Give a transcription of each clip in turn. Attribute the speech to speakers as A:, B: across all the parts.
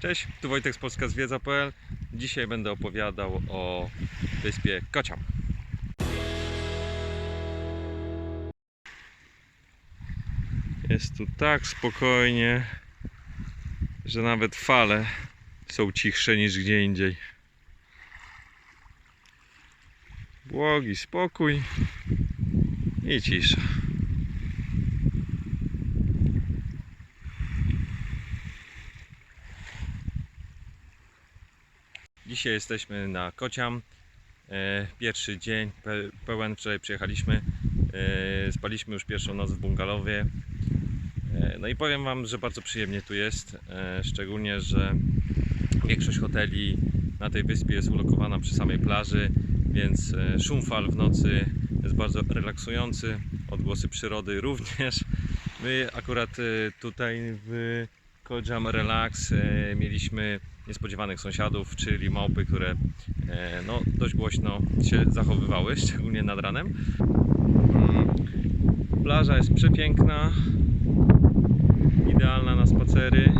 A: Cześć, tu Wojtek z Polska Zwiedza.pl. Dzisiaj będę opowiadał o wyspie Kociam. Jest tu tak spokojnie, że nawet fale są cichsze niż gdzie indziej. Błogi spokój i cisza. Dzisiaj jesteśmy na Kociam. E, Pierwszy dzień pe- pełen. Wczoraj przyjechaliśmy. E, Spaliśmy już pierwszą noc w bungalowie. E, No i powiem Wam, że bardzo przyjemnie tu jest. Szczególnie, że większość hoteli na tej wyspie jest ulokowana przy samej plaży, więc szum fal w nocy jest bardzo relaksujący. Odgłosy przyrody również. My akurat tutaj w Kojam Relax e, mieliśmy niespodziewanych sąsiadów, czyli małpy, które e, no, dość głośno się zachowywały, szczególnie nad ranem. Mm, Plaża jest przepiękna, idealna na spacery.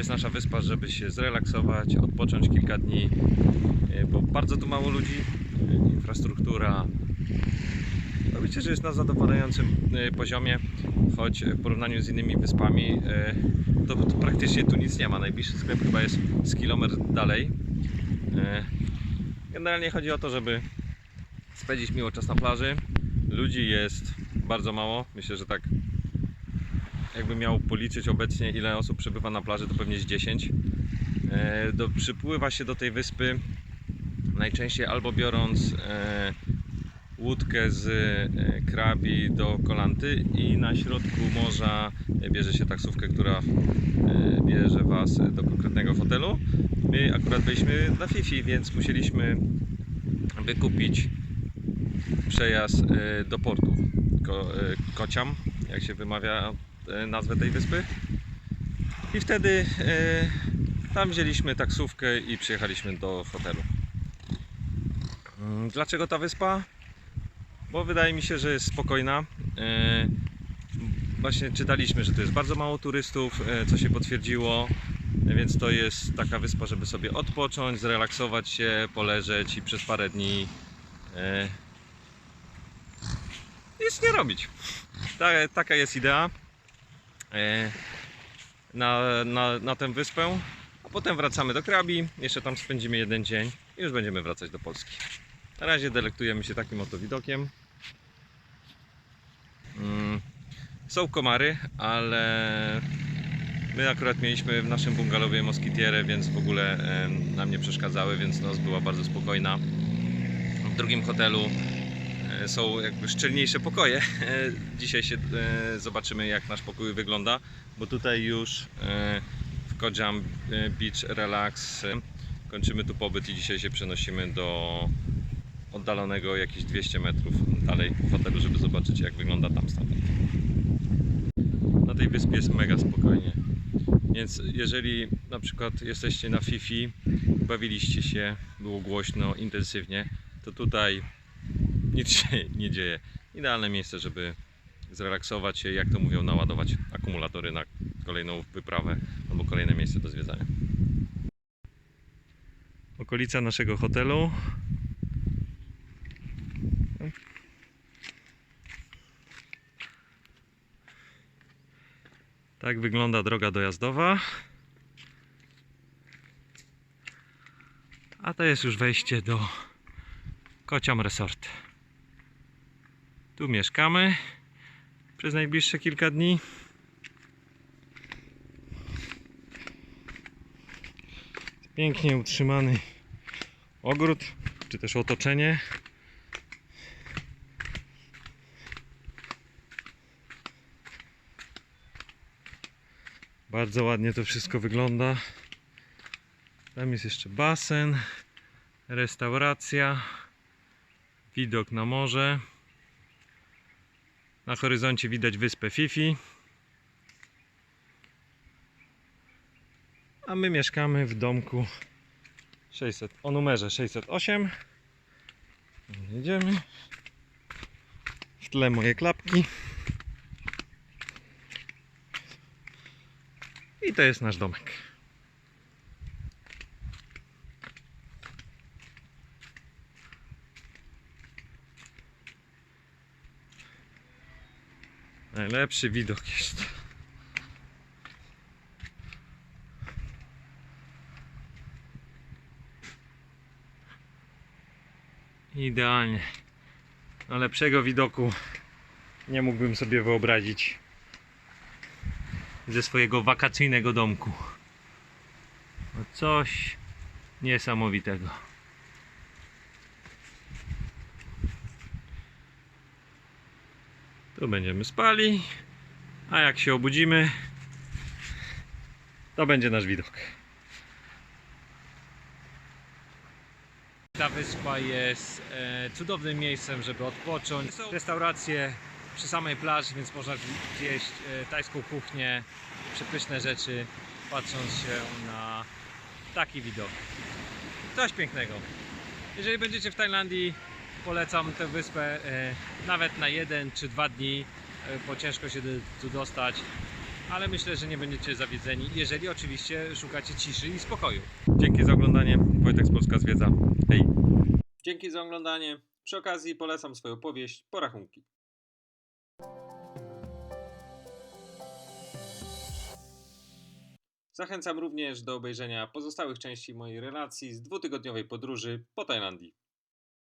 A: Jest nasza wyspa, żeby się zrelaksować, odpocząć kilka dni, e, bo bardzo tu mało ludzi, e, infrastruktura. No że jest na zadowalającym e, poziomie, choć w porównaniu z innymi wyspami to, to praktycznie tu nic nie ma. Najbliższy sklep chyba jest z kilometr dalej. Generalnie chodzi o to, żeby spędzić miło czas na plaży. Ludzi jest bardzo mało. Myślę, że tak jakby miał policzyć obecnie ile osób przebywa na plaży, to pewnie z 10. E, Do, przypływa się do tej wyspy najczęściej albo biorąc e, łódkę z e, krabi do kolanty i na środku morza bierze się taksówkę, która bierze Was do konkretnego hotelu. My akurat byliśmy na Fifi, więc musieliśmy wykupić przejazd do portu Ko, Kociam, jak się wymawia nazwę tej wyspy. I wtedy e, tam wzięliśmy taksówkę i przyjechaliśmy do hotelu. Mm, Dlaczego ta wyspa? Bo wydaje mi się, że jest spokojna. E, Właśnie czytaliśmy, że to jest bardzo mało turystów, e, co się potwierdziło. E, Więc to jest taka wyspa, żeby sobie odpocząć, zrelaksować się, poleżeć i przez parę dni e, nic nie robić. Ta, taka jest idea e, na, na, na tę wyspę. A potem wracamy do Krabi, jeszcze tam spędzimy jeden dzień i już będziemy wracać do Polski. Na razie delektujemy się takim oto widokiem. Mm, są komary, ale my akurat mieliśmy w naszym bungalowie moskitierę, więc w ogóle nam nie przeszkadzały, więc noc była bardzo spokojna. W drugim hotelu e, są jakby szczelniejsze pokoje. Dzisiaj się e, zobaczymy jak nasz pokój wygląda, bo tutaj już e, w Kojam e, Beach Relax kończymy tu pobyt i dzisiaj się przenosimy do oddalonego jakieś 200 metrów dalej hotelu, żeby zobaczyć jak wygląda tam stamtąd. Na tej wyspie jest mega spokojnie. Więc jeżeli na przykład jesteście na Fifi, bawiliście się, było głośno, intensywnie, to tutaj nic się nie dzieje. Idealne miejsce, żeby zrelaksować się, jak to mówią, naładować akumulatory na kolejną wyprawę albo kolejne miejsce do zwiedzania. Okolica naszego hotelu. Tak wygląda droga dojazdowa. A to jest już wejście do Kociam Resort. Tu mieszkamy przez najbliższe kilka dni. Pięknie utrzymany ogród, czy też otoczenie. Bardzo ładnie to wszystko wygląda. Tam jest jeszcze basen, restauracja, widok na morze. Na horyzoncie widać wyspę Fifi. A my mieszkamy w domku 600, o numerze 608. Jedziemy. W tle moje klapki. I to jest nasz domek. Najlepszy widok jest. Idealnie. No lepszego widoku nie mógłbym sobie wyobrazić ze swojego wakacyjnego domku. No coś niesamowitego. Tu będziemy spali, a jak się obudzimy, to będzie nasz widok. Ta wyspa jest e, cudownym miejscem, żeby odpocząć. Są restauracje przy samej plaży, więc można zjeść e, tajską kuchnię, przepyszne rzeczy, patrząc się na taki widok. Coś pięknego. Jeżeli będziecie w Tajlandii, polecam tę wyspę e, nawet na jeden czy dwa dni, e, bo ciężko się tu dostać. Ale myślę, że nie będziecie zawiedzeni, jeżeli oczywiście szukacie ciszy i spokoju. Dzięki za oglądanie. Wojtek z Polska Zwiedza. Hej. Dzięki za oglądanie. Przy okazji polecam swoją powieść Porachunki. Zachęcam również do obejrzenia pozostałych części mojej relacji z dwutygodniowej podróży po Tajlandii.